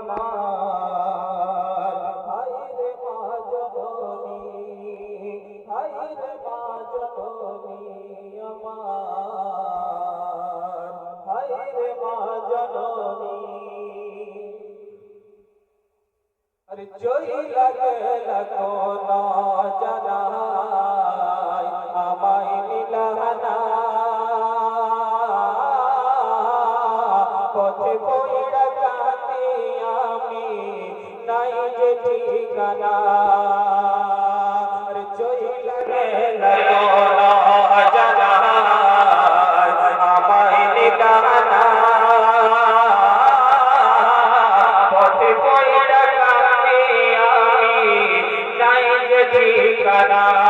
আমার হায় মা জননী, হায় মা জননী আমার। হায় মা জননী। আরে জয় লাগে লাগো না জানাই, আমায় মিলানা পথে আমি নাই যে ঠিকানা। আরে জয় লাগে লাগো না জানাই আমায় মিলানা পথে পয়ড়া কাঁদি আমি নাই যে ঠিকানা।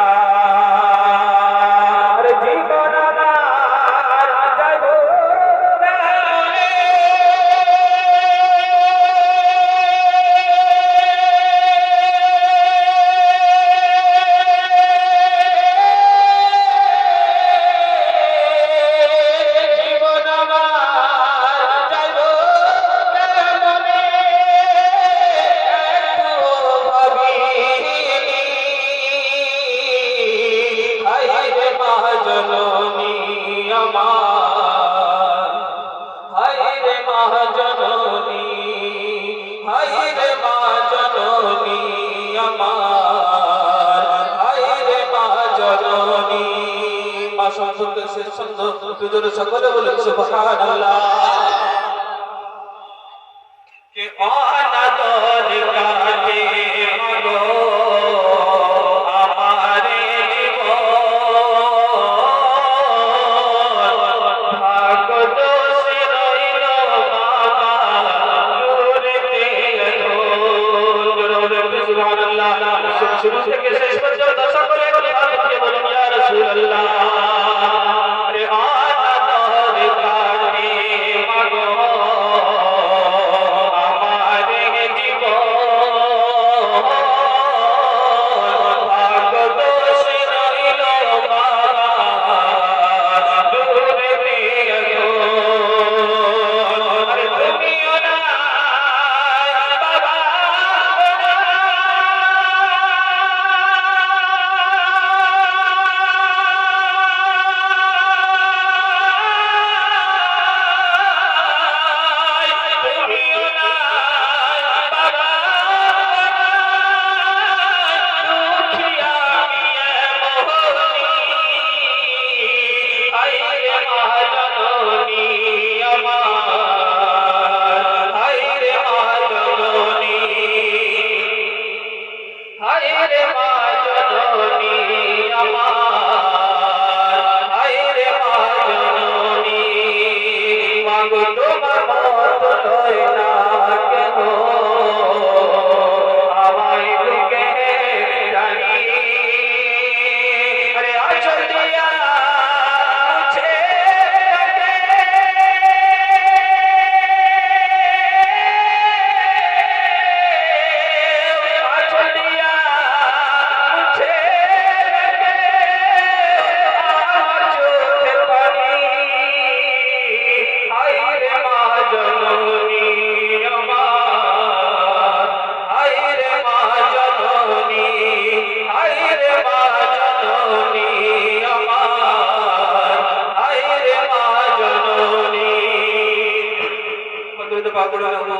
সম্পর্ক শেষ ছন্দ দুজন সকলে বলেন সুবহানাল্লাহ। কে অনাদর সুবহানাল্লাহ শুরু থেকে শেষ পর্যন্ত കൊണ്ട് പങ്കിടുന്നു